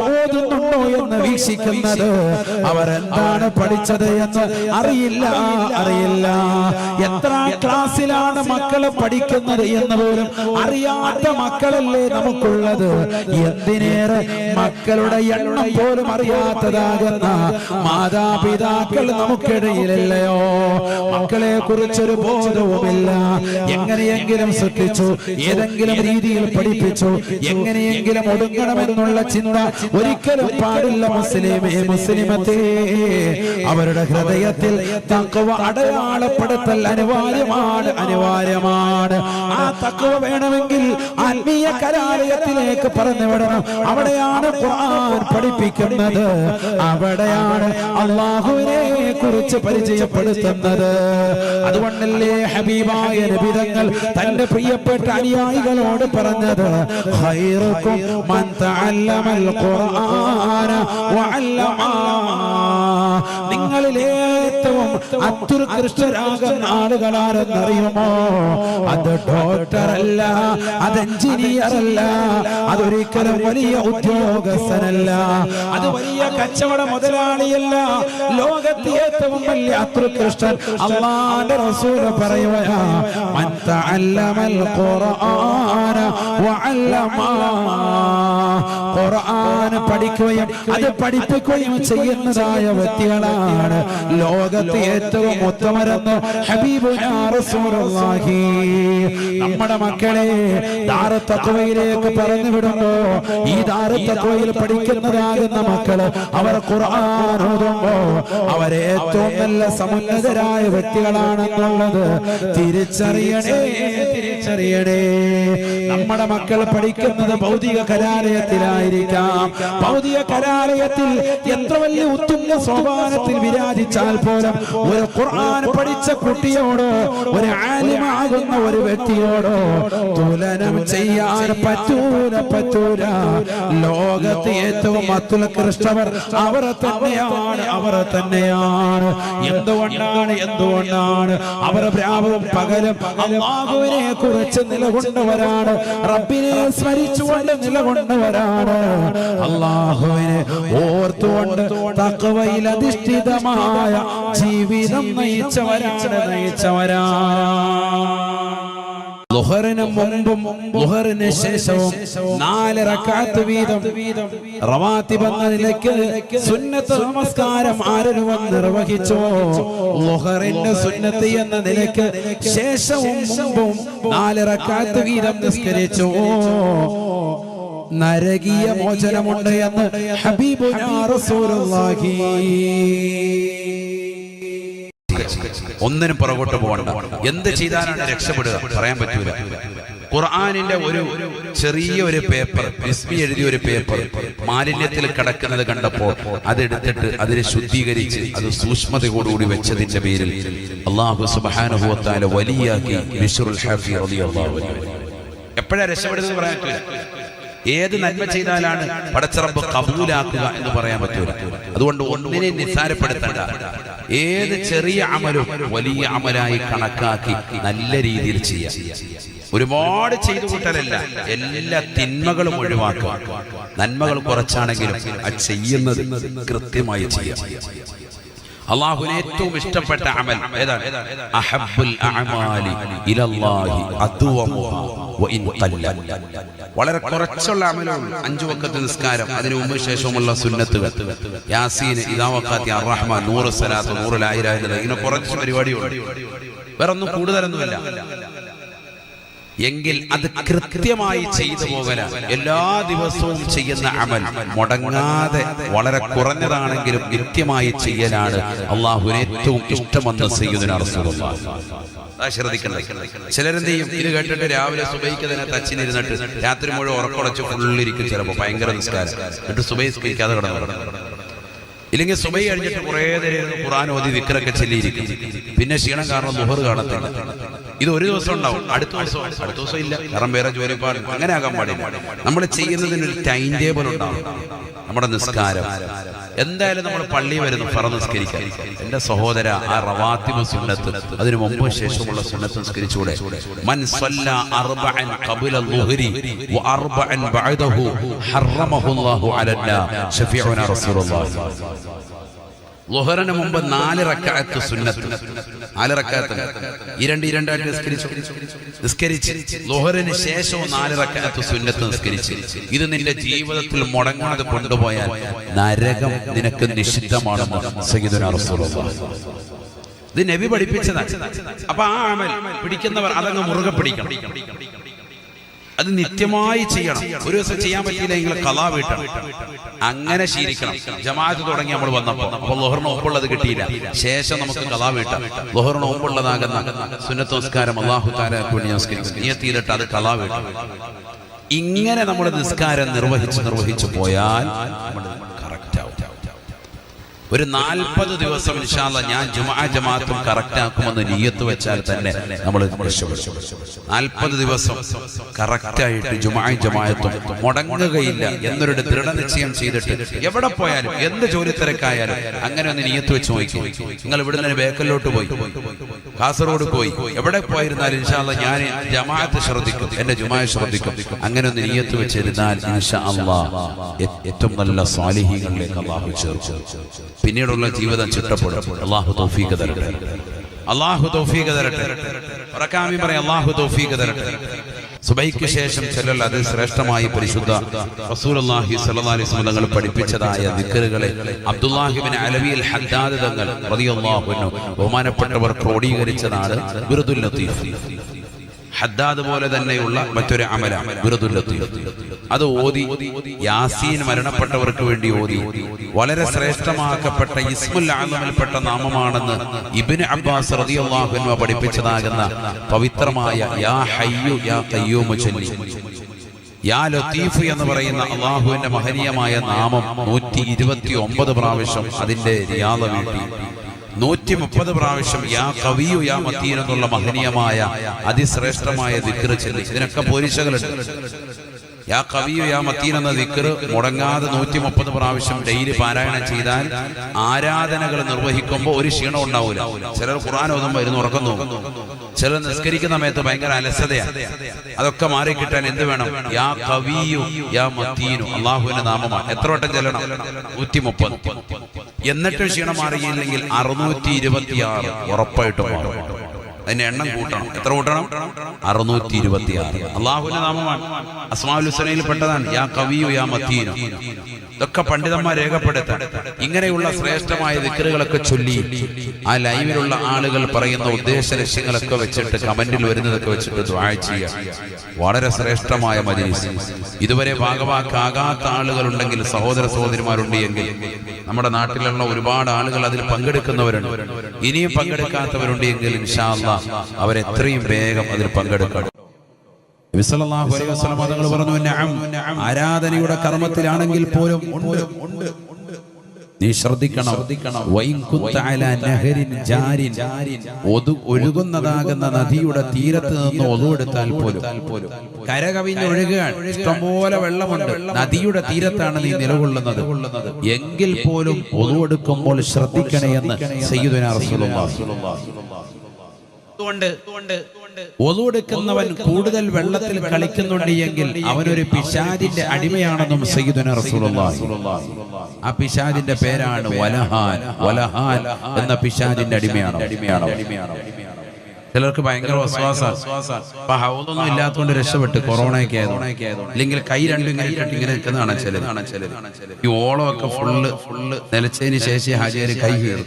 ഓതുന്നുണ്ടോ എന്ന് വീക്ഷിക്കുന്നത്. അവരെന്താണ് പഠിച്ചത് എന്ന് അറിയില്ല അറിയില്ല. എത്ര ക്ലാസ്സിലാണ് മക്കൾ പഠിക്കുന്നത് എന്ന് പോലും അറിയാത്ത മക്കളല്ലേ നമുക്കുള്ളത്. എന്തിനേറെ മക്കളുടെ എണ്ണം പോലും അറിയാത്തതാകുന്ന മാതാപിതാക്കൾ നമുക്കിടയിലല്ലയോ? മക്കളെ കുറിച്ചൊരു ബോധവുമില്ല. എങ്ങനെയെങ്കിലും ശ്രദ്ധിച്ചു ഏതെങ്കിലും രീതിയിൽ പഠിപ്പിച്ചു എങ്ങനെയെങ്കിലും ഒടുങ്ങണമെന്നുള്ള ചിന്ത ഒരിക്കലും പാടില്ല മുസ്ലിമേ മുസ്ലിമത്തെ. അവരുടെ ഹൃദയത്തിൽ തക്കവ അടയാളപ്പെടുത്തൽ അനിവാര്യമാണ് അനിവാര്യമാണ്. ആ തക്കവ വേണമെങ്കിൽ ആത്മീയ കലാലയത്തിലേക്ക് പറഞ്ഞു വിടണം. അവിടെയാണ് ഖുർആൻ പഠിപ്പിക്കുന്നത്. അവിടെയാണ് അള്ളാഹുവിനെ കുറിച്ച് പരിചയപ്പെടുത്തുന്നത്. അതുകൊണ്ടല്ലേ ഹബീബായ നബിതങ്ങൾ തന്റെ പ്രിയപ്പെട്ട അനുയായികളോട് പറഞ്ഞത് ഖൈറുക്കും മൻ തഅല്ലമൽ ഖുർആന നിങ്ങളിൽ ഏറ്റവും അത്യുത്കൃഷ്ടരാകുന്ന ആളുകളാരെന്നറിയുമോ? അത് ഡോക്ടർ അല്ല അത് എഞ്ചിനീയർ അല്ല അതൊരിക്കലും വലിയ ഉദ്യോഗസ്ഥനല്ല. അത് വലിയ കച്ചവട മുതലാളിയല്ല. ലോകത്തെ ഏറ്റവും വലിയ അത്യുത്കൃഷ്ടൻ അള്ളാന്റെ റസൂൽ പറയുകയാ ഖുർആന വഅല്ലമ. ഖുർആൻ പഠിക്കുകയും അത് പഠിപ്പിക്കുകയും ചെയ്യുന്നതായ വ്യക്തികളാണ്. ലോകത്ത് ഏറ്റവും ഉത്തമരെന്ന് നമ്മുടെ മക്കളെ ദാറത്തക്വയിലേക്ക് പറഞ്ഞു വിടുമ്പോ ഈ ദാറത്തക്വയിൽ പഠിക്കുന്നതാകുന്ന മക്കൾ അവർ ഖുർആൻ ഓതുമ്പോ അവരെ ഏറ്റവും നല്ല സമുന്നതരായ വ്യക്തികളാണെന്നുള്ളത് തിരിച്ചറിയണേ തിരിച്ചറിയണേ. നമ്മുടെ മക്കൾ പഠിക്കുന്നത് ഭൗതിക കലാലയത്തിലായിരിക്കാം. ഭൗതിക കലാലയത്തിൽ എത്ര വലിയ ഉത്തുംഗ സോപാനത്തിൽ വിരാജിച്ചാൽ പോലും ഒരു ഖുർആൻ പഠിച്ച കുട്ടിയോടോ ഒരു ആലിമാകുന്ന ഒരു വ്യക്തിയോടോ തുലനം ചെയ്യാൻ പറ്റൂല പറ്റൂല. ലോകത്ത് ഏറ്റവും അത്യുൽകൃഷ്ടവർ അവർ തന്നെയാണ് അവർ തന്നെയാണ്. എന്തുകൊണ്ടാണ് എന്തുകൊണ്ടാണ്? അവർ പകലും അള്ളാഹുവിനെ നിലകൊണ്ടവരാണ്. റബ്ബിനെ സ്മരിച്ചുകൊണ്ട് നിലകൊണ്ടവരാണ്. അള്ളാഹുവിനെ ഓർത്തുകൊണ്ട് തക്കവയിൽ അധിഷ്ഠിതമായ ജീവിതം നയിച്ചവരാണ് നയിച്ചവരാണ് ലുഹറിന് മുമ്പും ലുഹറിന് ശേഷവും നാല് റക്കാത്ത് വീതം റവാത്തിബ് എന്ന നിലയ്ക്ക് സുന്നത്ത് നമസ്കാരം ആരൊരുവൻ നിർവഹിച്ചോ? ലുഹറിന്റെ സുന്നത്ത് എന്ന നിലയ്ക്ക് ശേഷവും മുമ്പും നാല് റക്കാത്ത് വീതം നിസ്കരിച്ചോ? നരകീയ മോചനമുണ്ട് എന്ന് ഹബീബുനാ റസൂലുള്ളാഹി. ഒന്നിനും പുറകോട്ട് പോകണ്ട. എന്ത് ചെയ്താലാണ് രക്ഷപ്പെടുക? പറയാൻ പറ്റൂല. ഖുർആാനിന്റെ ഒരു ചെറിയ ഒരു പേപ്പർ ബിസ്മി എഴുതിയ ഒരു പേപ്പർ മാലിന്യത്തിൽ കിടക്കുന്നത് കണ്ടപ്പോൾ അതെടുത്തിട്ട് അതിനെ ശുദ്ധീകരിച്ച് അത് സൂക്ഷ്മതയോടുകൂടി വെച്ചതിന്റെ പേരിൽ അള്ളാഹു സുബാനുഭവത്താലെ വലിയാക്കി ബിഷുറുൽ ഹാഫി റളിയല്ലാഹു അൻഹു. എപ്പോഴാ രക്ഷപ്പെടുന്നത് പറയാൻ പറ്റൂല. ഏത് നന്മ ചെയ്താലാണ് പടച്ചറമ്പ് കബൂലാക്കുക എന്ന് പറയാൻ പറ്റൂല. അതുകൊണ്ട് ഒന്നിനെ നിസ്സാരപ്പെടുത്തണ്ട. ഏത് ചെറിയ അമലും വലിയ അമലായി കണക്കാക്കി നല്ല രീതിയിൽ ചെയ്യാം. ഒരുപാട് ചെയ്തു കൂട്ടലല്ല. എല്ലാ തിന്മകളും ഒഴിവാക്കുക. നന്മകൾ കുറച്ചാണെങ്കിലും അത് ചെയ്യുന്നത് കൃത്യമായി ചെയ്യാം. അള്ളാഹുവിന് ഏറ്റവും ഇഷ്ടപ്പെട്ട അമൽ ഏതാണ്? അഹബ്ബുൽ അഅമാലി ഇലല്ലാഹി അദ്വമുഹ വഇൻ ഖല്ല വളരെ കുറച്ചുള്ള അമലാണ് അഞ്ചു വക്കത്ത് നിസ്കാരം. അതിനു മുമ്പ് ശേഷമുള്ള സുന്നത്ത് യാസീൻ ഇദാ വഖാത്തി അർറഹ്മാൻ നൂറ് സലാത്ത് നൂറ് ലാ ഇലാഹ ഇല്ലല്ലാഹ്. ഇങ്ങനെ കുറച്ച് പരിപാടിയുണ്ട്. വേറെ ഒന്നും കൂടുതലൊന്നുമില്ല. എങ്കിൽ അത് കൃത്യമായി ചെയ്തു പോകല. എല്ലാ ദിവസവും ചെയ്യുന്ന അമൽ. മുടങ്ങാതെ വളരെ കുറഞ്ഞതാണെങ്കിലും കൃത്യമായി ചെയ്യലാണ്. അള്ളാഹുവിന് ഏറ്റവും ഇഷ്ടമെന്ന് ചെയ്യുന്ന ശ്രദ്ധിക്കണം ചിലരെന്ത് ചെയ്യും ഇത് കേട്ടിട്ട് രാവിലെ സുബൈക്ക് തന്നെ തച്ചിനിരുന്നിട്ട് രാത്രി മുഴുവൻ ഉറക്കുളച്ച് ഫുള്ളിരിക്കും ചിലപ്പോൾ ഭയങ്കര നിസ്കാരം. എന്നിട്ട് സുബൈ സ്കരിക്കാതെ കിടന്നു. ഇല്ലെങ്കിൽ സുബൈ കഴിഞ്ഞിട്ട് കുറേ നേരം ഖുറാൻ ഓതി വിക്രൊക്കെ ചെല്ലിയിരിക്കും. പിന്നെ ക്ഷീണം കാരണം മുഹർ കാണത്തില്ല. ഇത് ഒരു ദിവസം ഉണ്ടാവും. അടുത്ത ദിവസം അടുത്ത ദിവസം ഇല്ല. കാരണം വേറെ ജോലിപ്പാട് അങ്ങനെ ആകാൻ പാടില്ല. നമ്മൾ ചെയ്യുന്നതിന് ഒരു ടൈം ടേബിൾ ഉണ്ടാവും നമ്മുടെ നിസ്കാരം. എന്തായാലും നമ്മൾ പള്ളി വരുന്നു ഫറ നിസ്കരിക്കാൻ. എന്റെ സഹോദര ആ റവാത്തിമ സുന്നത്ത് അതിനു മുമ്പ് ശേഷമുള്ള സുന്നത്ത് നിസ്കരിച്ചൂടെ. മൻ സല്ല അർബഅൻ ഖബല ളുഹരി വ അർബഅൻ ബഅദഹു ഹറമഹു അല്ലാഹു ശഫീഉന റസൂലുള്ളാഹി. ലുഹറിന് മുമ്പ് നാല് റക്കാത്ത് സുന്നത്ത്. നാല് റക്കാത്ത് ഇരണ്ട് ഇരണ്ടായിട്ട് നിസ്കരിച്ചു? നിസ്കരിച്ച്. ലോഹറിന് ശേഷവും നാല് റക്കാത്ത് സുന്നത്ത് നിസ്കരിച്ച്. ഇത് നിന്റെ ജീവിതത്തിൽ മുടങ്ങാതെ കൊണ്ടുപോയാൽ നരകം നിനക്ക് റസൂലുള്ളാഹി ഇത് നബി പഠിപ്പിച്ചതാണ്. അപ്പൊ ആ അമൽ പിടിക്കുന്നവർ അതങ്ങ് മുറുകെ പിടിക്കണം. അത് നിത്യമായി ചെയ്യണം. ഒരു ദിവസം ചെയ്യാൻ പറ്റിയില്ല നിങ്ങൾ കലാ വീട്ടണം അങ്ങനെ ശീലിക്കണം. ജമാഅത്ത് തുടങ്ങി നമ്മൾ വന്നപ്പോൾ അപ്പോൾ ലോഹറിന് ഒപ്പുള്ളത് കിട്ടിയില്ല. ശേഷം നമുക്ക് കലാ വീട്ടാം ലോഹറിന് ഒപ്പുള്ളതാകുന്ന സുന്നത്ത് നമസ്കാരം അള്ളാഹു താലാക്ക് വേണ്ടി നമസ്കരിക്കും നീയത്തിയിലിട്ട് അത് കലാ വീട്ടാം ഇങ്ങനെ നമ്മൾ നിസ്കാരം നിർവഹിച്ച് നിർവഹിച്ചു പോയാൽ ഒരു നാൽപ്പത് ദിവസം ഇൻഷാല്ല ഞാൻ ജുമാ ജമാത്തും കറക്റ്റ് ആക്കുമെന്ന് നീയത്ത് വെച്ചാൽ തന്നെ നമ്മൾ നാൽപ്പത് ദിവസം കറക്റ്റ് ആയിട്ട് ജുമാ ജമാത്തും മുടങ്ങുകയില്ല എന്നൊരു ദൃഢനിശ്ചയം ചെയ്തിട്ട് എവിടെ പോയാലും എന്ത് ജോലി തിരക്കായാലും അങ്ങനെ ഒന്ന് നീയത്ത് വെച്ച് നോക്കി. നിങ്ങൾ ഇവിടെ നിന്ന് ബേക്കലിലോട്ട് പോയി. കാസർഗോഡ് പോയി. എവിടെ പോയിരുന്നാലും ഇൻഷാല്ല ഞാൻ ജമാഅത്ത് ശ്രദ്ധിക്കും. എന്റെ ജുമായ ശ്രദ്ധിക്കും. അങ്ങനെ ഒന്ന് നീയത്ത് വെച്ചിരുന്നാൽ ഇൻഷാ ഏറ്റവും നല്ല സ്വാലിഹികളിലേക്ക് അള്ളാഹു ചേർച്ചു പിന്നീടുള്ള ജീവിതം ചിട്ടപ്പെടും അള്ളാഹു തൗഫീഖ് തരട്ടെ. അള്ളാഹു തൗഫീഖ് തരട്ടെ. ഉറക്കാമി പറയും അള്ളാഹു തൗഫീഖ് തരട്ടെ. സുബൈക്ക് ശേഷം ചിലർ അത് ശ്രേഷ്ഠമായി പരിശുദ്ധ അലൈഹി വസല്ലം തങ്ങൾ പഠിപ്പിച്ചതായ ദിക്റുകളെ അബ്ദുല്ലാഹിബിൻ അലവിയിൽ ഹദ്ദാദ് തങ്ങൾ ബഹുമാനപ്പെട്ടവർ ക്രോഡീകരിച്ചതാണ് ബിറുദുൽ ലത്തീഫ്. ഹദ്ദാദ് പോലെ തന്നെയുള്ള മറ്റൊരു അമല ബിറുദുൽ ലത്തീഫ്. അത് ഓതി യാസീൻ മരണപ്പെട്ടവർക്ക് വേണ്ടി ഓതി. വളരെ ശ്രേഷ്ഠമാക്കപ്പെട്ട ഇസ്മുൽ ആലമിൽപ്പെട്ട നാമമാണെന്ന് ഇബ്നു അബ്ബാസ് അൻഹു പഠിപ്പിച്ചതാകുന്ന പവിത്രമായ യാ ഹയ്യു യാ കയ്യൂമു ചൊല്ലി യാ ലത്തീഫ് എന്ന് പറയുന്ന അള്ളാഹുവിന്റെ മഹനീയമായ നാമം നൂറ്റി ഇരുപത്തി ഒമ്പത് പ്രാവശ്യം അതിന്റെ റിയാദ വീട്ടി. നൂറ്റി മുപ്പത് പ്രാവശ്യം യാ കവിയു യാ മത്തീൻ എന്നുള്ള മഹനീയമായ അതിശ്രേഷ്ഠമായ ദിക്റ് ചൊല്ലി. ഇതിനൊക്കെ പോലീശകളുണ്ട് യാ കവിയു യാ മത്തീൻ എന്ന ദിക്കർ മുടങ്ങാതെ നൂറ്റി മുപ്പത് പ്രാവശ്യം ഡെയിലി പാരായണം ചെയ്താൽ ആരാധനകൾ നിർവഹിക്കുമ്പോൾ ഒരു ക്ഷീണം ഉണ്ടാവില്ല ചിലർ ഖുർആൻ ഓതുമ്പോൾ ഇരുന്ന് ഉറക്കം നോക്കും ചിലർ നിസ്കരിക്കുന്ന സമയത്ത് ഭയങ്കര അലസതയാണ് അതൊക്കെ മാറി കിട്ടാൻ എന്ത് വേണം? യാ കവിയു യാ മത്തീനു. അള്ളാഹുവിന്റെ നാമമാണ്. എത്ര വട്ടം ചെല്ലണം? നൂറ്റി മുപ്പത് എന്നിട്ടും ക്ഷീണം മാറിയില്ലെങ്കിൽ അറുന്നൂറ്റി ഇരുപത്തിയാറ് ഉറപ്പായിട്ട് മാറും. അതിന്റെ എണ്ണം കൂട്ടണം. എത്ര കൂട്ടണം? അറുന്നൂറ്റി ഇരുപത്തി ആറ് അള്ളാഹുവിന്റെ നാമമാണ്. അസ്മാഉൽ ഹുസനയിൽ പെട്ടതാണ് യാ കവിയു യാ മത്തീനു. ഇതൊക്കെ പണ്ഡിതന്മാർ രേഖപ്പെടുത്തി ഇങ്ങനെയുള്ള ശ്രേഷ്ഠമായ ദിക്കറുകളൊക്കെ ചൊല്ലി ആ ലൈവിലുള്ള ആളുകൾ പറയുന്ന ഉദ്ദേശ ലക്ഷ്യങ്ങളൊക്കെ വെച്ചിട്ട് കമന്റിൽ വരുന്നതൊക്കെ വെച്ചിട്ട് ചെയ്യുക. വളരെ ശ്രേഷ്ഠമായ മജീസ് ഇതുവരെ ഭാഗവാക്കാകാത്ത ആളുകൾ ഉണ്ടെങ്കിൽ സഹോദര സഹോദരിമാരുണ്ട് എങ്കിൽ നമ്മുടെ നാട്ടിലുള്ള ഒരുപാട് ആളുകൾ അതിൽ പങ്കെടുക്കുന്നവരുണ്ട്. ഇനിയും പങ്കെടുക്കാത്തവരുണ്ട് എങ്കിൽ ഇൻഷാല്ല അവരെത്രയും വേഗം അതിൽ പങ്കെടുക്കണം. തങ്ങൾ പറഞ്ഞു ആരാധനയുടെ കർമ്മത്തിലാണെങ്കിൽ പോലും ഉണ്ട്. നീ ശ്രദ്ധിക്കണം. ഒഴുകുന്നതാകുന്ന നദിയുടെ തീരത്ത് നിന്ന് ഒതുവെടുത്താൽ പോലും. കരകവിഞ്ഞ് ഒഴുകുകയാണ്. ഇഷ്ടംപോലെ വെള്ളമുണ്ട്. നദിയുടെ തീരത്താണ് നീ നിലകൊള്ളുന്നത്. എങ്കിൽ പോലും ഒതുവെടുക്കുമ്പോൾ ശ്രദ്ധിക്കണേ എന്ന് സയ്യിദുനാ റസൂലുള്ളാഹി. ഒതുവെടുക്കുന്നവൻ കൂടുതൽ വെള്ളത്തിൽ കളിക്കുന്നുണ്ട് എങ്കിൽ അവനൊരു പിശാദിന്റെ അടിമയാണെന്നും സയ്യിദുന ആ പിശാദിന്റെ പേരാണ് വലഹാൻ. വലഹാൻ എന്ന പിശാദിന്റെ അടിമയാണ് അടിമയാണ് അടിമയാണ്. ചിലർക്ക് ഭയങ്കര അപ്പൊ ഇല്ലാത്തതുകൊണ്ട് രക്ഷപ്പെട്ട് കൊറോണയൊക്കെ ആയതുകൊണ്ട്. അല്ലെങ്കിൽ കൈ രണ്ടും ഇങ്ങനെ ഇട്ടിട്ട് ഇങ്ങനെ നിൽക്കുന്നതാണ് ചിലത് ഈ ഓളമൊക്കെ ഫുള്ള് ഫുള്ള് നിലച്ചതിന് ശേഷം ഹാജിയാര് കൈ കീറും.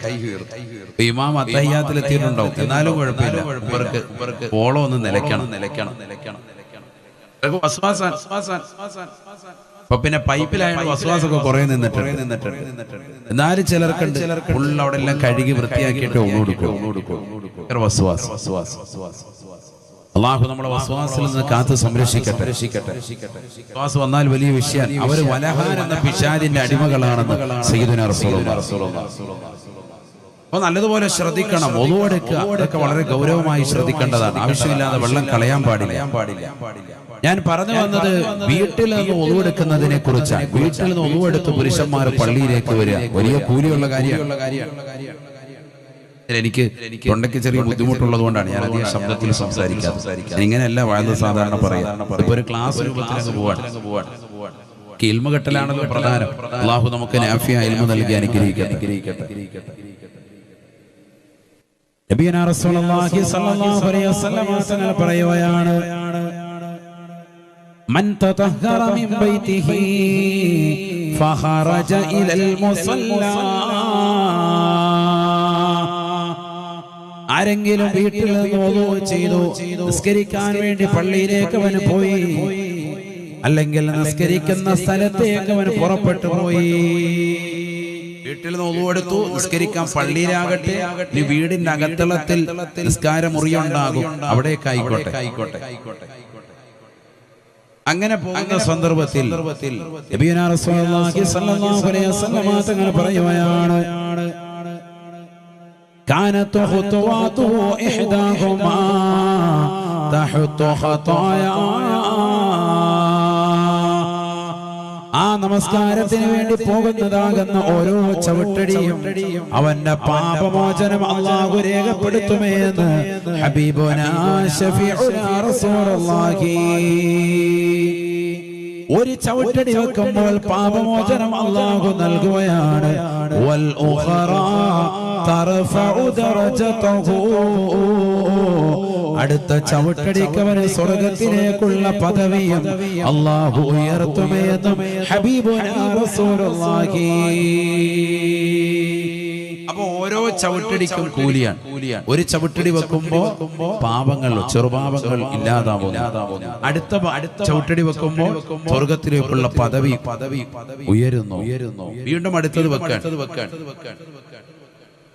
ഇമാം അത്തയ്യാത്തിൽ എത്തിയിട്ടുണ്ടാവും. എന്നാലും കുഴപ്പമില്ല. ഇവർക്ക് ഇവർക്ക് ഓളം ഒന്ന് നിലയ്ക്കണം. നിലയ്ക്കണം നിലയ്ക്കണം. അപ്പൊ പിന്നെ പൈപ്പിലായ വസ്വാസൊക്കെ കുറെ നിന്നിട്ടുണ്ട്. എന്നാലും ചിലർക്കുണ്ട്. ചിലർക്ക് ഫുൾ അവിടെ എല്ലാം കഴുകി വൃത്തിയാക്കിയിട്ട് കൊടുക്കും വസ്വാസ് അള്ളാഹു നമ്മുടെ വസ്വാസിൽ നിന്ന് കാത്ത് സംരക്ഷിക്കട്ടെ. വസ്വാസ് വന്നാൽ വലിയ വിഷയം. അവർ വലഹാൻ എന്ന പിശാദിന്റെ അടിമകളാണെന്ന് റസൂലുള്ളാഹി. അപ്പൊ നല്ലതുപോലെ ശ്രദ്ധിക്കണം. ഒതുവെടുക്കുക അതൊക്കെ വളരെ ഗൗരവമായി ശ്രദ്ധിക്കേണ്ടതാണ്. ആവശ്യമില്ലാതെ വെള്ളം കളയാൻ പാടില്ല. ഞാൻ പറഞ്ഞു വന്നത് വീട്ടിൽ നിന്ന് ഒതുവെടുക്കുന്നതിനെ കുറിച്ചാണ്. വീട്ടിൽ നിന്ന് ഒതുവെടുത്ത് പുരുഷന്മാർ പള്ളിയിലേക്ക് വരിക. വലിയ കൂലിയുള്ള കാര്യമാണ്. എനിക്ക് തൊണ്ടയ്ക്ക് ചെറിയ ബുദ്ധിമുട്ടുള്ളത് കൊണ്ടാണ് ഞാൻ അധികം ശബ്ദത്തിൽ സംസാരിക്കാം ഇങ്ങനെയല്ല വാഴ്ന്ന സാധാരണ പറയാം. ഇപ്പൊ ഒരു ക്ലാസ് രൂപത്തിലേക്ക് പോവാണ്. കീൽമഘട്ടലാണല്ലോ പ്രധാനം. അള്ളാഹു നമുക്ക് നൽകി അനുഗ്രഹിക്കട്ടെ. അലൈഹി വസല്ലം പറയുകയാണ് മൻ തതഹറ മിൻ ബൈതിഹി ആരെങ്കിലും വീട്ടിൽ നിന്ന് ചെയ്തു നിസ്കരിക്കാൻ വേണ്ടി പള്ളിയിലേക്ക് അവന് പോയി. അല്ലെങ്കിൽ നിസ്കരിക്കുന്ന സ്ഥലത്തേക്ക് അവൻ പുറപ്പെട്ടു പോയി. വീട്ടിൽ നിന്ന് ഒതുവെടുത്തു നിസ്കരിക്കാൻ പള്ളിയിലാകട്ടെ. ഈ വീടിന്റെ അകത്തളത്തിൽ നിസ്കാര മുറിയുണ്ടാകും അവിടേക്ക് ആയിക്കോട്ടെ. ആയിക്കോട്ടെ. അങ്ങനെ പോകുന്ന സന്ദർഭത്തിൽ നബിയുനാ റസൂലുള്ളാഹി സ്വല്ലല്ലാഹു അലൈഹി വസല്ലം തങ്ങൾ പറയുകയാണ് كانت خطواته إحداهما تحت خطايا ആ നമസ്കാരത്തിന് വേണ്ടി പോകുന്നതാകുന്ന ഓരോ ചവിട്ടടിയും അവന്റെ പാപമോചനം അള്ളാഹു രേഖപ്പെടുത്തുമേ എന്ന് ഹബീബുനാ ശഫീഉനാ റസൂലുള്ളാഹി ഒരു ചവിട്ടടി വെക്കുമ്പോൾ പാപമോചനം അള്ളാഹു നൽകുകയാണ് വൽ ഉഖറ തർഫഉ ദറജതഹു അടുത്ത ചവിട്ടടിക്ക് അവന് സ്വർഗത്തിലേക്കുള്ള പദവിയും അള്ളാഹു ഉയർത്തുമേതും അപ്പൊ ഓരോ ചവിട്ടടിക്കും കൂലിയാണ്. ഒരു ചവിട്ടടി വെക്കുമ്പോ പാപങ്ങൾ ചെറുപാപങ്ങൾ ഇല്ലാതാവുന്നു അടുത്ത അടുത്ത ചവിട്ടടി വെക്കുമ്പോ സ്വർഗത്തിലേക്കുള്ള പദവി പദവി ഉയരുന്നു. ഉയരുന്നു. വീണ്ടും അടുത്തത് വെക്കാൻ. വെക്കാൻ.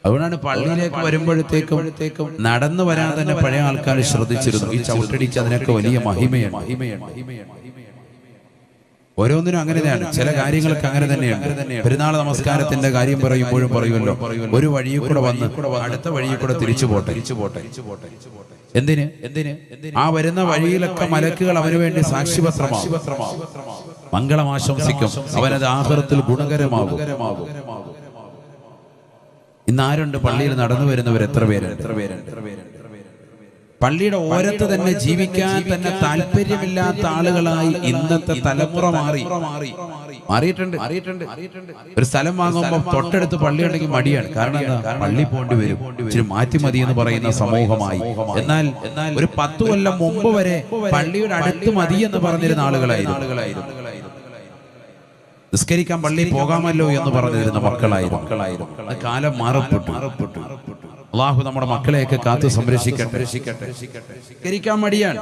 അതുകൊണ്ടാണ് പള്ളിയിലേക്ക് വരുമ്പോഴത്തേക്കും നടന്നു വരാൻ തന്നെ പഴയ ആൾക്കാർ ശ്രദ്ധിച്ചിരുന്നു. ഈ ചവിട്ടടിച്ച് അതിനൊക്കെ വലിയ മഹിമയാണ്. ഓരോന്നിനും അങ്ങനെ തന്നെയാണ്. ചില കാര്യങ്ങൾക്ക് അങ്ങനെ തന്നെയാണ്. പെരുന്നാൾ നമസ്കാരത്തിന്റെ കാര്യം പറയുമ്പോഴും പറയുമല്ലോ. ഒരു വഴിയിൽ കൂടെ വന്ന് അടുത്ത വഴിയിൽ കൂടെ തിരിച്ചു പോട്ടെ. തിരിച്ചു പോട്ടെ. എന്തിന്? എന്തിന്? ആ വരുന്ന വഴിയിലൊക്കെ മലക്കുകൾ അവന് വേണ്ടി സാക്ഷിപത്രമാകും മംഗളം ആശംസിക്കും. അവനത് ആഹാരത്തിൽ ഗുണകരമാകും ഇന്ന് ആരുണ്ട് പള്ളിയിൽ നടന്നു വരുന്നവർ? എത്ര പേരുണ്ട്? എത്ര പേരുണ്ട്? പള്ളിയുടെ ഓരത്ത് തന്നെ ജീവിക്കാൻ തന്നെ താല്പര്യമില്ലാത്ത ആളുകളായി ഇന്നത്തെ തലമുറ മാറി. മാറിയിട്ടുണ്ട്. മാറിയിട്ടുണ്ട്. ഒരു സ്ഥലം വാങ്ങുമ്പോൾ തൊട്ടടുത്ത് പള്ളി ഉണ്ടെങ്കിൽ മടിയാണ്. കാരണം എന്താ? പള്ളി പോണ്ടി വരും. ഇച്ചിരി മാറ്റി മതി എന്ന് പറയുന്ന സമൂഹമായി. എന്നാൽ എന്നാൽ ഒരു പത്ത് കൊല്ലം മുമ്പ് വരെ പള്ളിയുടെ അടുത്ത് മതി എന്ന് പറഞ്ഞിരുന്ന ആളുകളായിരുന്നു. ആളുകളായിരുന്നു. നിസ്കരിക്കാൻ പള്ളിയിൽ പോകാമല്ലോ എന്ന് പറഞ്ഞിരുന്ന മക്കളായിരുന്നു. മക്കളായിരുന്നു. കാലം മാറപ്പെട്ടു. മാറപ്പെട്ടു. അള്ളാഹു നമ്മുടെ മക്കളെയൊക്കെ കാത്തു സംരക്ഷിക്കട്ടെ. നിസ്കരിക്കാൻ മടിയാണ്.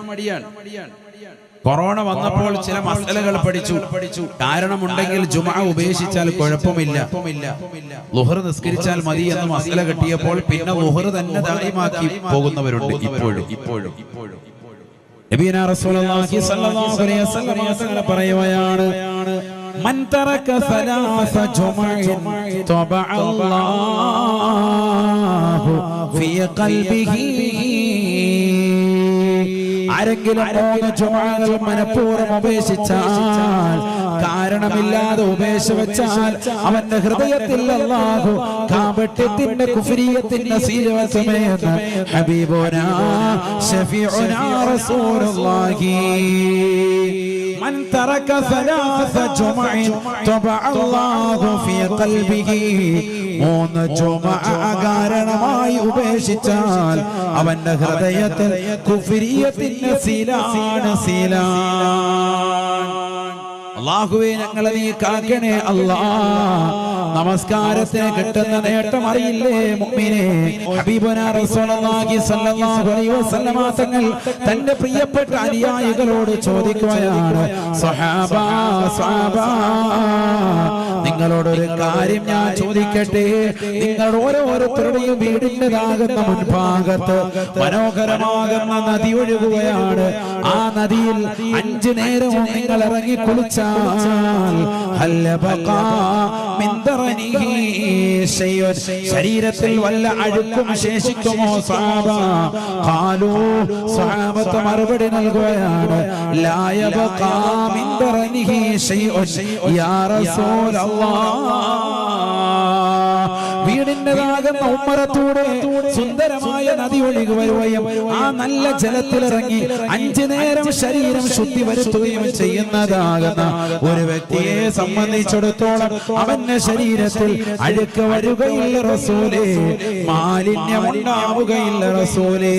കൊറോണ വന്നപ്പോൾ ചില മസലകൾ പഠിച്ചു. പഠിച്ചു. കാരണമുണ്ടെങ്കിൽ ജുമ ഉപേക്ഷിച്ചാൽ കുഴപ്പമില്ല. ലുഹർ നിസ്കരിച്ചാൽ മതി എന്ന് മസല കെട്ടിയപ്പോൾ പിന്നെ ലുഹർ തന്നെ ദായിമാക്കി പോകുന്നവരുണ്ട് ഇപ്പോഴും ഇപ്പോഴും. ഇപ്പോഴും. നബീന റസൂലുള്ളാഹി സ്വല്ലല്ലാഹു അലൈഹി വസല്ലം പറയുകയാണ് من ترك ثلاث جمع طبع الله في قلبه ആരെങ്കിലും മൂന്ന് ജുമാകൾ മനഃപൂർവ്വം ഉപേക്ഷിച്ചാൽ കാരണമില്ലാതെ ഉപേക്ഷ വെച്ചാൽ അവന്റെ ഹൃദയത്തിൽ അല്ലാഹു കാപട്യത്തിന്റെ കുഫരിയത്തിന്റെ സീലവസമയെന്ന് ഹബീബുനാ ഷഫീഉനാ റസൂലുള്ളാഹി من ترك ثلاث جمع طبع الله في قلبه മൂന്ന് ജുമ കാരണമായി ഉപേക്ഷിച്ചാൽ അവന്റെ ഹൃദയത്തിൽ കുഫിരിയത്തിന്റെ സീലാണ് സീലാണ് അള്ളാഹുവേ ഞങ്ങളെ നീ കാക്കണേ അല്ലാ. നമസ്കാരത്തിന് കിട്ടുന്ന നേട്ടം അറിയില്ലേ മുഅ്മിനേ? റസൂലുള്ളാഹി സ്വല്ലല്ലാഹു അലൈഹി വസല്ലമ തങ്ങൾ തന്റെ പ്രിയപ്പെട്ട അനുയായികളോട് ചോദിക്കുകയാണ് സ്വഹാബ നിങ്ങളോടൊരു കാര്യം ഞാൻ ചോദിക്കട്ടെ? നിങ്ങൾ ഓരോരുത്തരുടെയും വീടിന്റെതാകുന്ന മുൻഭാഗത്ത് മനോഹരമാകുന്ന നദി ഒഴുകുകയാണ്. ആ നദിയിൽ അഞ്ചു നേരവും നിങ്ങൾ ഇറങ്ങി കുളിച്ചാൽ. ശരീരത്തിൽ വല്ല അഴുക്കും ശേഷിക്കുമോ സാബ? ഖാലൂ സഹാബത്ത് മറുപടി നൽകുകയാണ്. ലാ من برنه شيء ശൈഉൻ യാ റസൂലല്ലാഹ് വീടിന്റെതാകുന്ന ഉമ്മറത്തൂടെ സുന്ദരമായ നദി ഒഴുകി വരുകയും ആ നല്ല ജലത്തിലിറങ്ങി അഞ്ചു നേരം ശരീരം ശുദ്ധി വരുത്തുകയും ചെയ്യുന്നതാകുന്ന ഒരു വ്യക്തിയെ സംബന്ധിച്ചിടത്തോളം അവന്റെ ശരീരത്തിൽ അഴുക്ക് വരുകയില്ല റസൂലേ. മാലിന്യം ഉണ്ടാവുകയില്ല റസൂലേ.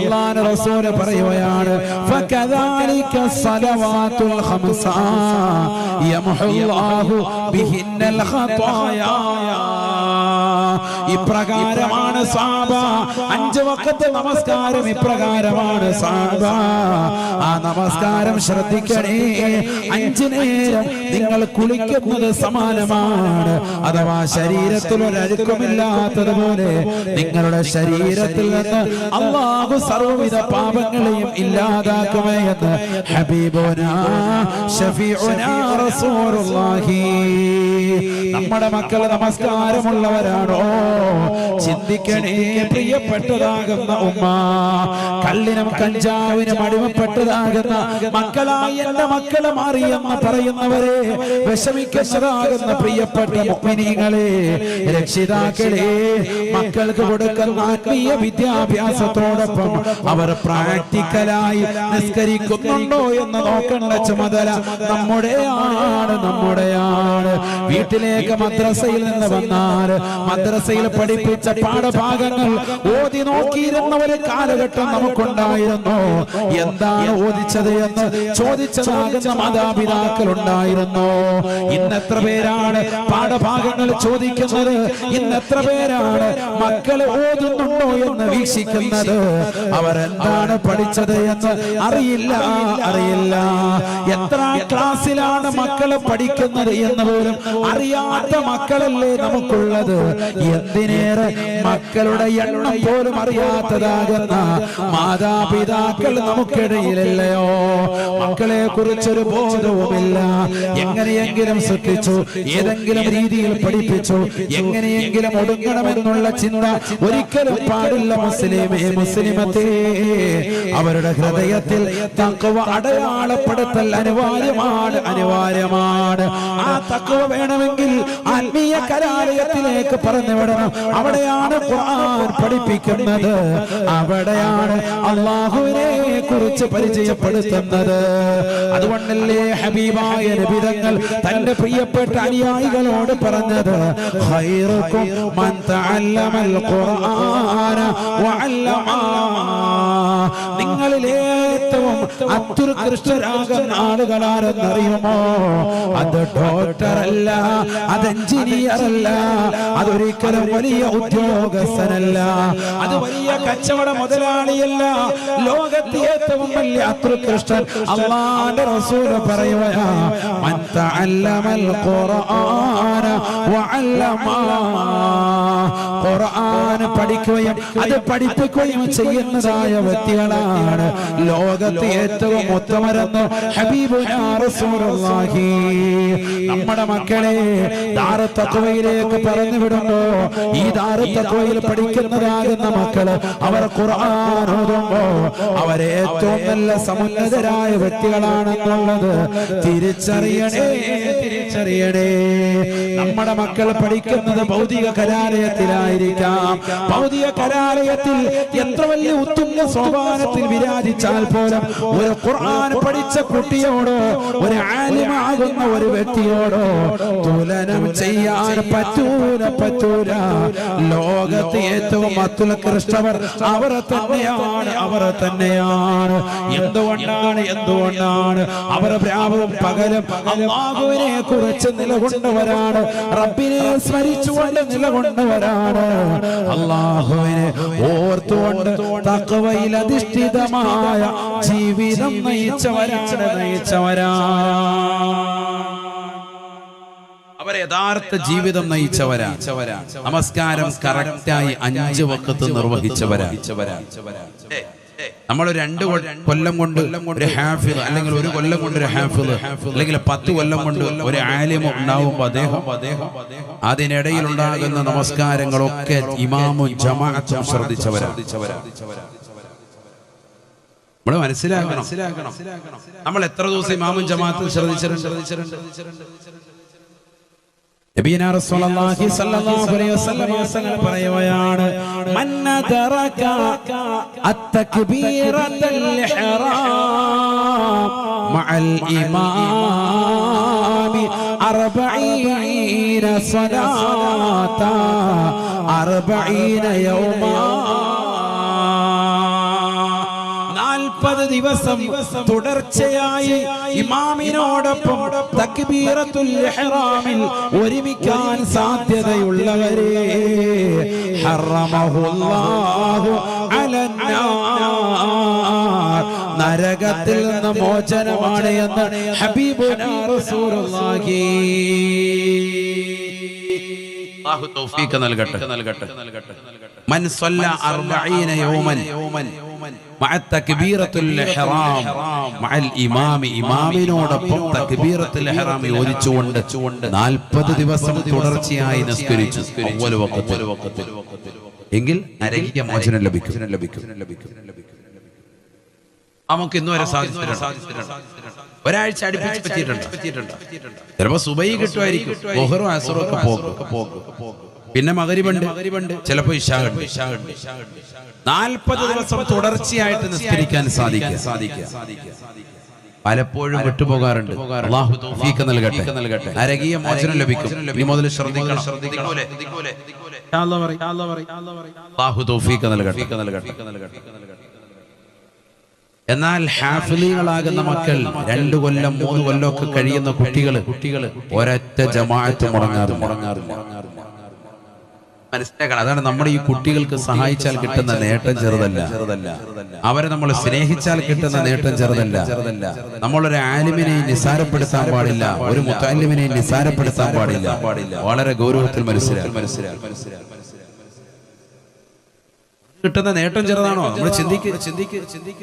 അള്ളാന റസൂല പറയുകയാണ് യമഹു ബിഹിന്നൽ ഖതായാ ഇപ്രകാരമാണ് സാബ. അഞ്ച് വക്കത്തെ നമസ്കാരം ഇപ്രകാരമാണ് സാബ. ആ നമസ്കാരം ശ്രദ്ധിക്കണേ. അഞ്ചു നേരം നിങ്ങൾ കുളിക്കുന്നത് സമാനമാണ്. അഥവാ ശരീരത്തിൽ ഒരഴുക്കമില്ലാത്തതുപോലെ നിങ്ങളുടെ ശരീരത്തിൽ നിന്ന് അള്ളാഹു സർവവിധ പാപങ്ങളെയും ഇല്ലാതാക്കുമെന്ന് ഹബീബോന ഷഫീഉന നമ്മുടെ മക്കൾ നമസ്കാരമുള്ള നമസ്കാരമുള്ളവരാണോ ചിന്തിക്കണേ പ്രിയപ്പെട്ടതാകുന്ന ഉമ്മ. കല്ലിനും കഞ്ചാവിനും അടിമപ്പെട്ടതാകുന്ന മക്കളായി എന്റെ മക്കളെ മാറിയെന്ന് പറയുന്നവരെ വിഷമിക്കുന്നതാകുന്ന പ്രിയപ്പെട്ട മുക്മിനീങ്ങളെ രക്ഷിതാക്കളെ മക്കൾക്ക് കൊടുക്കുന്ന ആത്മീയ വിദ്യാഭ്യാസത്തോടൊപ്പം അവർ പ്രാക്ടിക്കലായി നിസ്കരിക്കുന്നുണ്ടോ എന്ന് നോക്കേണ്ട ചുമതല നമ്മുടെയാണ് നമ്മുടെയാണ്. വീട്ടിലേക്ക് മദ്രസയിൽ നിന്ന് വന്നാൽ മദ്രസയിൽ പഠിപ്പിച്ച പാഠഭാഗങ്ങൾ ഓതി നോക്കിയിരുന്ന ഒരു കാലഘട്ടം നമുക്കുണ്ടായിരുന്നു. എന്താണ് ഓദിച്ചത് എന്ന് ചോദിച്ചതാകുന്ന മാതാപിതാക്കൾ ഉണ്ടായിരുന്നു ഇന്ന് എത്ര പേരാണ് പാഠഭാഗങ്ങൾ ചോദിക്കുന്നത്? ഇന്ന് എത്ര പേരാണ് മക്കളെ ഓതുന്നുണ്ടോ എന്ന് വീക്ഷിക്കുന്നത്? അവരെന്താണ് പഠിച്ചത് എന്ന് അറിയില്ല അറിയില്ല എത്ര ക്ലാസ്സിലാണ് മക്കളെ പഠിക്കുന്നത് എന്ന് പോലും അറിയാത്ത മക്കളല്ലേ നമുക്കുള്ളത്? എന്തിനേറെ മക്കളുടെ എണ്ണം പോലും അറിയാത്തതാകുന്ന മാതാപിതാക്കൾ നമുക്കിടയിലല്ലയോ? മക്കളെ കുറിച്ചൊരു ബോധവുമില്ല. എങ്ങനെയെങ്കിലും ശ്രദ്ധിച്ചു ഏതെങ്കിലും രീതിയിൽ പഠിപ്പിച്ചു എങ്ങനെയെങ്കിലും ഒടുങ്ങണമെന്നുള്ള ചിന്ത ഒരിക്കലും പാടില്ല മുസ്ലിമേ മുസ്ലിമത്തെ. അവരുടെ ഹൃദയത്തിൽ തക്കവ അടയാളപ്പെടുത്തൽ അനിവാര്യമാണ് അനിവാര്യമാണ്. ആ തക്കവ വേണമെങ്കിൽ ആത്മീയ കലാലയത്തിലേക്ക് പറഞ്ഞു വിടണം. അവിടെയാണ് ഖുർആൻ പഠിപ്പിക്കുന്നത്. അവിടെയാണ് അള്ളാഹുവിനെ കുറിച്ച് പരിചയപ്പെടുത്തുന്നത്. അതുകൊണ്ടല്ലേ ഹബീബായ നബിതങ്ങൾ തന്റെ പ്രിയപ്പെട്ട അനുയായികളോട് പറഞ്ഞത്? ഖൈറുക്കും മൻ തഅല്ലമൽ ഖുർആന വഅല്ലമ. നിങ്ങളിൽ ഏറ്റവും അത്യുത്കൃഷ്ടരാകുന്ന ആളുകളാരെന്നറിയുമോ അത് ഡോക്ടർ അല്ല അത് എഞ്ചിനീയർ അല്ല അതൊരിക്കലും വലിയ ഉദ്യോഗസ്ഥനല്ല. അത് വലിയ കച്ചവട മുതലാളിയല്ല. ലോകത്തെ ഏറ്റവും വലിയ അത്യുത്കൃഷ്ടൻ അള്ളാന്റെ റസൂൽ പറയുകയാ മൻ തഅല്ലമൽ ഖുർആന വഅല്ലമ. ഖുർആൻ പഠിക്കുകയും അത് പഠിപ്പിക്കുകയും ചെയ്യുന്നതായ വ്യക്തികളാണ് ലോകത്തെ ഏറ്റവും ഉത്തമരെന്ന് നമ്മുടെ മക്കളെ ദാറത്തക്വയിലേക്ക് പറഞ്ഞു വിടുമ്പോ ഈ ദാറത്തക്വയിൽ പഠിക്കുന്നതാകുന്ന മക്കൾ അവർ ഖുർആൻ ഓതുമ്പോ അവരെ ഏറ്റവും നല്ല സമുന്നതരായ വ്യക്തികളാണെന്നുള്ളത് തിരിച്ചറിയണേ തിരിച്ചറിയണേ. നമ്മുടെ മക്കൾ പഠിക്കുന്നത് ഭൗതിക കലാലയത്തിലായിരിക്കാം. ഭൗതിക കലാലയത്തിൽ എത്ര വലിയ ഉത്തുംഗ സോപാനത്തിൽ വിരാജിച്ചാൽ പോലും ഒരു ഖുർആൻ പഠിച്ച കുട്ടിയോടോ ഒരു ആലിമാകുന്ന ഒരു വ്യക്തിയോടോ തുലനം ചെയ്യാൻ പറ്റൂല പറ്റൂല. ലോകത്ത് ഏറ്റവും അത്യുൽകൃഷ്ടവർ അവർ തന്നെയാണ് അവർ തന്നെയാണ്. എന്തുകൊണ്ടാണ് എന്തുകൊണ്ടാണ്? അവർ രാവും പകലും അള്ളാഹുവിനെ കുറിച്ച് നിലകൊണ്ടവരാണ് റബ്ബിനെ സ്മരിച്ചുകൊണ്ട് നിലകൊണ്ടവരാണ്. അള്ളാഹുവിനെ ഓർത്തുകൊണ്ട് തക്കവയിൽ അധിഷ്ഠിതമായ ജീവിതം നയിച്ചവരാണ് നയിച്ചവരാ. യഥാർത്ഥ ജീവിതം നയിച്ചവരാ. നമസ്കാരം കറക്റ്റായി അഞ്ച് വക്കത്ത് നിർവഹിച്ചവരാ. നമ്മൾ രണ്ട് കൊല്ലം കൊണ്ട് ഒരു ഹാഫിൽ അല്ലെങ്കിൽ ഒരു കൊല്ലം കൊണ്ട് ഒരു ഹാഫിൽ അല്ലെങ്കിൽ പത്ത് കൊല്ലം കൊണ്ട് ഒരു ആലിമ ഉണ്ടാവുമ്പോൾ അദ്ദേഹം. അതിനിടയിൽ ഉണ്ടാകുന്ന നമസ്കാരങ്ങളൊക്കെ ഇമാമും ജമാഅത്തും ശ്രദ്ധിച്ചവരാ. നമ്മൾ മനസ്സിലാക്കണം. നമ്മൾ എത്ര ദിവസം ഇമാമും ജമാഅത്തും ശ്രദ്ധിച്ചിട്ടുണ്ട്. പറയുകയാണ് സ്വലാത്ത അർബഈന യൗമാ നാൽപ്പത് ദിവസം തുടർച്ചയായി ഇമാമിനോടൊപ്പം തക്ബീറത്തുൽ ഇഹ്റാമിൽ ഒരുമിക്കാൻ സാധ്യതയുള്ളവരെ ഹറമഹുല്ലാഹു അലന്നാർ. നരകത്തിൽ നിന്ന് മോചനമാണ് എന്ന് ഹബീബുനാ റസൂലുള്ളാഹി. അല്ലാഹു തൗഫീഖ് നൽകട്ടെ. നൽകട്ടെ. മൻ സല്ല അർബഈന യൗമൻ. ഇമാമിനോടൊപ്പം തക്ബീറത്തുൽ ഇഹ്റാം യോജിച്ചുകൊണ്ട് 40 ദിവസം തുടർച്ചയായി നിസ്കരിച്ചു എങ്കിൽ നരകിക മോചനം ലഭിക്കും. ലഭിക്കും. നമുക്ക് ഇന്ന് വരെ ഒരാഴ്ച അടുപ്പിച്ച് പറ്റിയിട്ടുണ്ട്. ചിലപ്പോ സുബൈ കിട്ടുമായിരിക്കും. ബൊഹറും അസറും ഒക്കെ പോകും. പിന്നെ മകരിബണ്ട് ചിലപ്പോ ഇഷാഗുണ്ട് നാൽപ്പത് ദിവസം തുടർച്ചയായിട്ട് നിസ്കരിക്കാൻ സാധിക്കുക. സാധിക്കുക. പലപ്പോഴും വിട്ടുപോകാറുണ്ട്. അള്ളാഹു തൗഫീഖ് നൽകട്ടെ. നൽകട്ടെ. നരകീയ മോചനം ലഭിക്കും. ഇനി മുതൽ ശ്രദ്ധിക്കണം. അള്ളാഹു തൗഫീഖ് നൽകട്ടെ. എന്നാൽ ഹാഫിലികളാകുന്ന മക്കൾ രണ്ടു കൊല്ലം മൂന്ന് കൊല്ലം ഒക്കെ കഴിയുന്ന കുട്ടികൾ കുട്ടികൾ ഒരൊറ്റ ജമാഅത്ത് മുടങ്ങാറ് മുടങ്ങാറില്ല. മനസ്സിലാക്കണം അതാണ് നമ്മുടെ ഈ കുട്ടികൾക്ക് സഹായിച്ചാൽ കിട്ടുന്ന നേട്ടം ചെറുതല്ല. അവരെ നമ്മൾ സ്നേഹിച്ചാൽ കിട്ടുന്ന നേട്ടം ചെറുതല്ല. നമ്മളൊരു ആലിമിനെ നിസാരപ്പെടുത്താൻ പാടില്ല. ഒരു മുത്താലിമിനെ നിസാരപ്പെടുത്താൻ പാടില്ല. വളരെ ഗൗരവത്തിൽ മനസ്സിലാക്കി മനസ്സിലാക്കി മനസ്സിലാക്കി കിട്ടുന്ന നേട്ടം ചെറുതാണോ നമ്മൾ ചിന്തിക്ക് ചിന്തിക്ക്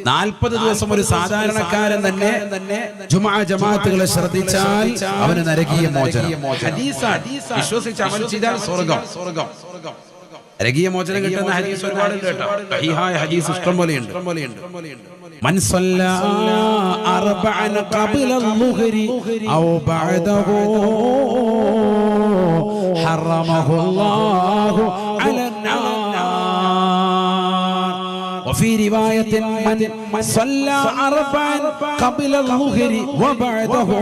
നാൽപ്പത് ദിവസം ഒരു സാധാരണക്കാരൻ തന്നെ തന്നെ ജുമാ ജമാഅത്തുകളെ ശ്രദ്ധിച്ചാൽ അവന് നരകീയ മോചനം ഹദീസാണ്. വിശ്വസിച്ച് അമൽ ചെയ്താൽ സ്വർഗം സ്വർഗം നരകീയ മോചനം കിട്ടുന്ന ഹദീസ് ഒരുപാടുണ്ട് കേട്ടോ സഹീഹായ ഹദീസ് ഇഷ്ടം പോലെയുണ്ട് من صلى أربعا قبل الظهر أو بعده حرمه الله റിവായത്തിൻ മൻ സല്ല അർബൻ ഖബല ളുഹരി വബഅദഹു.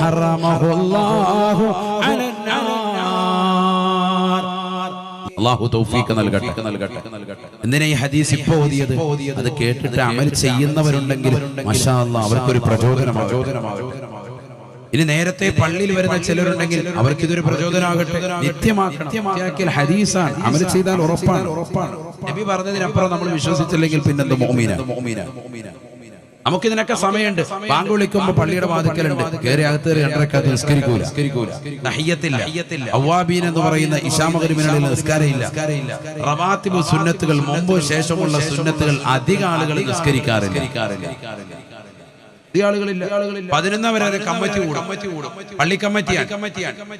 ഹറമഹുല്ലാഹു അലന്നാർ അള്ളാഹു തൗഫീഖ് നൽകട്ടെ. നൽകട്ടെ എന്തിനാ ഈ ഹദീസ് ഇപ്പൊ ഓതിയത്? അത് കേട്ടിട്ട് അമൽ ചെയ്യുന്നവരുണ്ടെങ്കിൽ അവർക്കൊരു പ്രചോദനമാകും ഇനി നേരത്തെ പള്ളിയിൽ വരുന്ന ചിലരുണ്ടെങ്കിൽ അവർക്കിതൊരു പ്രചോദനമാകട്ടെ നിത്യമാക്കണം. ഹദീസാണ്. അമൽ ചെയ്താൽ ഉറപ്പാണ് ഉറപ്പാണ്. നബി പറഞ്ഞതിനപ്പുറം നമ്മൾ വിശ്വസിച്ചില്ലെങ്കിൽ പിന്നെന്ത് മോമീന മോമീന നമുക്ക് ഇതിനൊക്കെ സമയമുണ്ട്. ബാങ്ക് വിളിക്കുമ്പോ പള്ളിയുടെ വാതിക്കലുണ്ട്. കയറി അകത്ത് എന്ന് പറയുന്ന ഇഷാമകരിമിനുള്ള നിസ്കാരമില്ല. സുന്നത്തുകൾ മുമ്പ് ശേഷമുള്ള സുന്നത്തുകൾ അധിക ആളുകൾ നിസ്കരിക്കാറില്ല. ആളുകളില്ല പതിനൊന്നാം വരെ കമ്മിറ്റി കൂടും. പള്ളി കമ്മിറ്റിയാണ്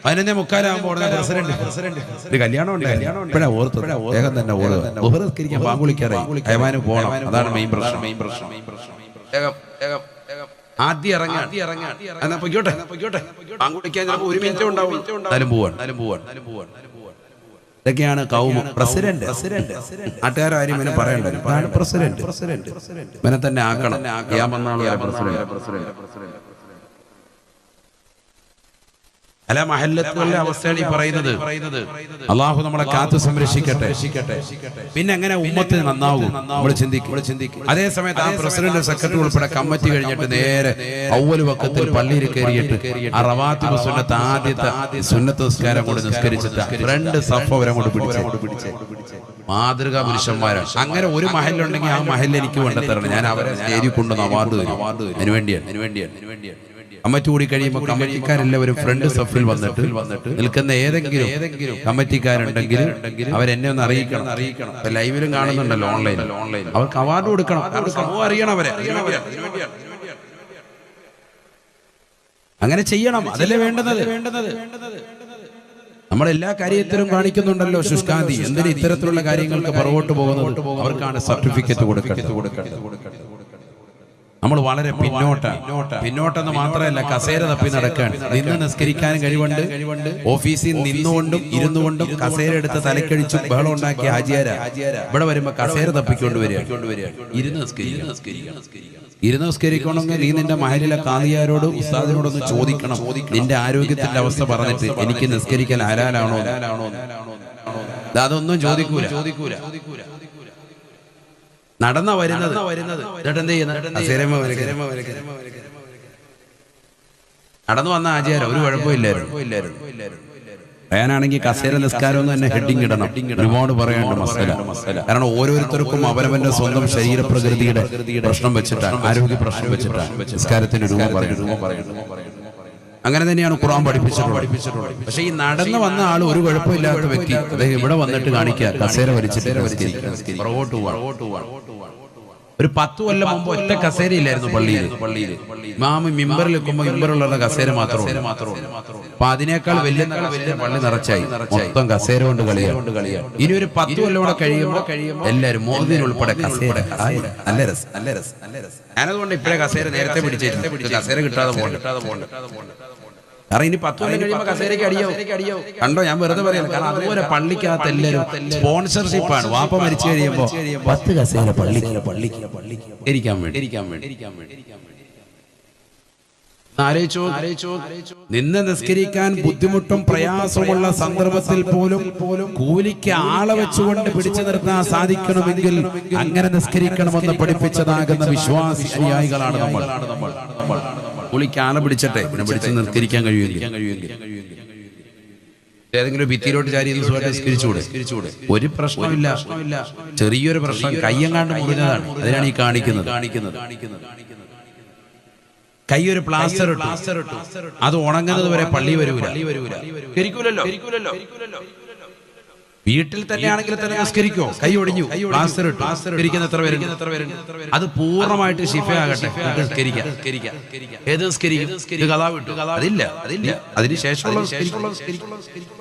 പതിനൊന്നേ മുക്കാലാകുമ്പോൾ ഉടനെ പ്രസിഡന്റ്. ഒരു കല്യാണം ഉണ്ട് ഇപ്പഴാ ഓർത്ത് വേഗം തന്നെ ഓർത്ത് ബഹുറസ്കരിക്കാൻ ബാങ്ക് വിളിക്കാറായി അയമാനും പോകണം. അതാണ് മെയിൻ പ്രശ്നം. മെയിൻ പ്രശ്നം. മെയിൻ പ്രശ്നം. ആദ്യം ഇറങ്ങാൻ. എന്നാ പൊയ്ക്കോട്ടെ. പൊയ്ക്കോട്ടെ. പാങ്കുളിക്കാൻ ഒരു മിനിറ്റ് ഉണ്ടാവും എന്നാലും പോവാണ്. എന്നാലും എന്നാലും പോവാൻ ഇതൊക്കെയാണ് കൗമ പ്രസിഡന്റ്. നാട്ടുകാരും ഇവനെ പറയണ്ട പ്രസിഡന്റ്. പ്രസിഡന്റ്. ഇവനെ തന്നെ ആക്കണം. പ്രസിഡന്റ്. അല്ല മഹല്ലത്തുകളുടെ അവസ്ഥയാണ് ഈ പറയുന്നത്. അള്ളാഹു നമ്മളെ കാത്തു സംരക്ഷിക്കട്ടെ. പിന്നെ എങ്ങനെ ഉമ്മത്ത് നന്നാവും? നമ്മൾ ചിന്തിക്കും. അതേ സമയത്ത് ആ പ്രസിഡന്റ് സെക്രട്ടറി ഉൾപ്പെടെ കമ്മിറ്റി കഴിഞ്ഞിട്ട് നേരെ ഔവൽ വക്കത്തിൽ പള്ളിയിൽ കയറിയിട്ട് ആ റവാത്തി സുന്നത്ത് ആദ്യത്തെ സുന്നത്ത് നിസ്കാരം കൊണ്ട് നിസ്കരിച്ചിട്ട് രണ്ട് സഫ അവരെ കൊണ്ട് പിടിച്ച്. മാതൃകാ പുരുഷന്മാരാണ്. അങ്ങനെ ഒരു മഹലുണ്ടെങ്കിൽ ആ മഹലിൽ എനിക്ക് കൊണ്ടുതരണം ഞാൻ അവരെ സ്റ്റേജിൽ കൊണ്ടുവന്ന് അവാർഡ് തരും. അതിനുവേണ്ടിയാണ്. അതിനുവേണ്ടിയാണ്. അതിനുവേണ്ടിയാണ്. കമ്മിറ്റി കൂടി കഴിയുമ്പോൾ കമ്മിറ്റിക്കാരെല്ലാവരും ഫ്രണ്ട് സഫിൽ വന്നിട്ട് നിൽക്കുന്ന ഏതെങ്കിലും കമ്മിറ്റിക്കാരുണ്ടെങ്കിൽ അവരെന്നെ ഒന്ന് അറിയിക്കണം. അറിയിക്കണം. ലൈവിലും കാണുന്നുണ്ടല്ലോ ഓൺലൈൻ ഓൺലൈൻ അവർക്ക് അവാർഡ് കൊടുക്കണം. സമൂഹം അറിയണം അവരെ. അങ്ങനെ ചെയ്യണം. അതല്ലേ വേണ്ടത്. വേണ്ടത്. നമ്മൾ എല്ലാ കാര്യത്തിലും കാണിക്കുന്നുണ്ടല്ലോ ശുഷ്കാന്തി. എന്തിന് ഇത്തരത്തിലുള്ള കാര്യങ്ങൾക്ക് പുറകോട്ട് പോകുന്നത്? അവർക്കാണ് സർട്ടിഫിക്കറ്റ് കൊടുക്കേണ്ടത്. നമ്മൾ വളരെ പിന്നോട്ട പിന്നോട്ടെന്ന് മാത്രമല്ല കസേര തപ്പി നടക്കാൻ നിന്ന് നിസ്കരിക്കാനും കഴിവുണ്ട്. ഓഫീസിൽ നിന്നുകൊണ്ടും ഇരുന്നുകൊണ്ടും കസേര എടുത്ത് തലക്കഴിച്ചു ബഹളം ഉണ്ടാക്കിയ ഹാജിയാര. ഇവിടെ വരുമ്പോ കസേര തപ്പിക്കൊണ്ട് വരിക. ഇരുന്ന് നിസ്കരിക്കണം. ഇരുന്ന് നിസ്കരിക്കണമെങ്കിൽ നീ നിന്റെ മഹലിലെ കാതിയാരോട് ഉസ്താദിനോടൊന്ന് ചോദിക്കണം. നിന്റെ ആരോഗ്യത്തിന്റെ അവസ്ഥ പറഞ്ഞിട്ട് എനിക്ക് നിസ്കരിക്കൽ ആരാലാണോ ദാ അതൊന്നും ചോദിക്കൂല. ചോദിക്കൂല. നടന്ന വരുന്നത്. വരുന്നത്. നടന്നു വന്ന ആചാരം ഒരു കുഴപ്പമില്ലായിരുന്നു ഞാനാണെങ്കിൽ കസേര നിസ്കാരം തന്നെ ഹെഡിങ് ഇടണം. ഒരുപാട് പറയാനുണ്ട് മസല. കാരണം ഓരോരുത്തർക്കും അവരവന്റെ സ്വന്തം ശരീരപ്രകൃതിയുടെ പ്രശ്നം വെച്ചിട്ടാണ് ആരോഗ്യ പ്രശ്നം വെച്ചിട്ടാണ്. നിസ്കാരത്തിന്റെ രൂപം പറയുന്നത് അങ്ങനെ തന്നെയാണ് ഖുർആൻ പഠിപ്പിച്ചിട്ടുള്ളത്. പക്ഷേ ഈ നടന്നു വന്ന ആൾ ഒരു കുഴപ്പമില്ലാത്ത വ്യക്തി. അദ്ദേഹം ഇവിടെ വന്നിട്ട് കാണിക്കുക കസേര വലിച്ചിട്ട്. പുറകോട്ട് പോവാണ്. ഒരു പത്ത് കൊല്ലം മുമ്പ് ഒറ്റ കസേരയില്ലായിരുന്നു പള്ളിയിൽ. പള്ളിയിൽ. മാമ മിമ്പറിൽ നിൽക്കുമ്പോൾ മിമ്പറിലുള്ള കസേര മാത്രമേ അപ്പൊ അതിനേക്കാൾ വലിയ പള്ളി നിറച്ചായി. മൊത്തം കസേര കൊണ്ട് കളിയാണ് ഇനി ഒരു പത്ത് കൊല്ലം കൂടെ കഴിയുമ്പോൾ എല്ലാവരും മോദിന് ഉൾപ്പെടെ കസേര. നല്ല രസം. നല്ല രസം. ഞാനതുകൊണ്ട് ഇപ്പഴേ കസേര നേരത്തെ പിടിച്ചിട്ടുണ്ട് കസേര കിട്ടാതെ പോകണ്ട. കാരണം ഇനി പത്ത് കൊല്ലം കഴിയുമ്പോൾ കസേരയ്ക്ക് അടിയോ കണ്ടോ? ഞാൻ വെറുതെ പറയാം കാരണം അതുപോലെ പള്ളിക്കകത്ത് എല്ലാവരും സ്പോൺസർഷിപ്പ് ആണ്. വാപ്പ മരിച്ചു കഴിയുമ്പോൾ പത്ത് കസേര പള്ളിക്ക് പള്ളിക്ക് പള്ളിക്ക്. ഇരിക്കാൻ വേണ്ടി. ഇരിക്കാൻ വേണ്ടി. ഇരിക്കാൻ വേണ്ടി. ആലോചിച്ചോ? നിസ്കരിക്കാൻ ബുദ്ധിമുട്ടും പ്രയാസമുള്ള സന്ദർഭത്തിൽ പോലും കൂലിക്ക് ആളെ വെച്ചുകൊണ്ട് പിടിച്ചു നിർത്താൻ സാധിക്കണമെങ്കിൽ അങ്ങനെ നിസ്കരിക്കണമെന്ന് പഠിപ്പിച്ചതാകുന്ന വിശ്വാസി അനുയായികളാണ് നമ്മൾ. കൂലിക്ക് ആളെ പിടിച്ചട്ടെ പിന്നെ പിടിച്ച് നിർത്തിരിക്കാൻ കഴിയുമെങ്കിൽ. ഏതെങ്കിലും ഭിത്തിയിലോട്ട് ചാരി നിസ്കരിച്ചുകൂടെ? ഒരു പ്രശ്നമില്ല. ചെറിയൊരു പ്രശ്നം കയ്യെങ്ങാണ്ട് മുറിഞ്ഞതാണ്. അതിനാണ് ഈ കാണിക്കുന്നത്. കാണിക്കുന്നത്. കൈ ഒരു പ്ലാസ്റ്റർ ഇട്ടു. അത് ഉണങ്ങുന്നത് വരെ പള്ളി വരൂല. കരിക്കൂലല്ലോ വീട്ടിൽ തന്നെയാണെങ്കിൽ തന്നെ നിസ്കരിക്കോ? കൈ ഒടിഞ്ഞു. പ്ലാസ്റ്റർ ഇട്ടു. നിസ്കരിക്കുന്ന എത്ര പേര് അത് പൂർണമായിട്ട് ശിഫയാകട്ടെ. ഏത് നിസ്കരിക്കും? ഇത് കഥാ അതില്ല. അതില്ല. അതിന് ശേഷമുള്ള നിസ്കരിക്കുള്ള നിസ്കരിക്കുള്ള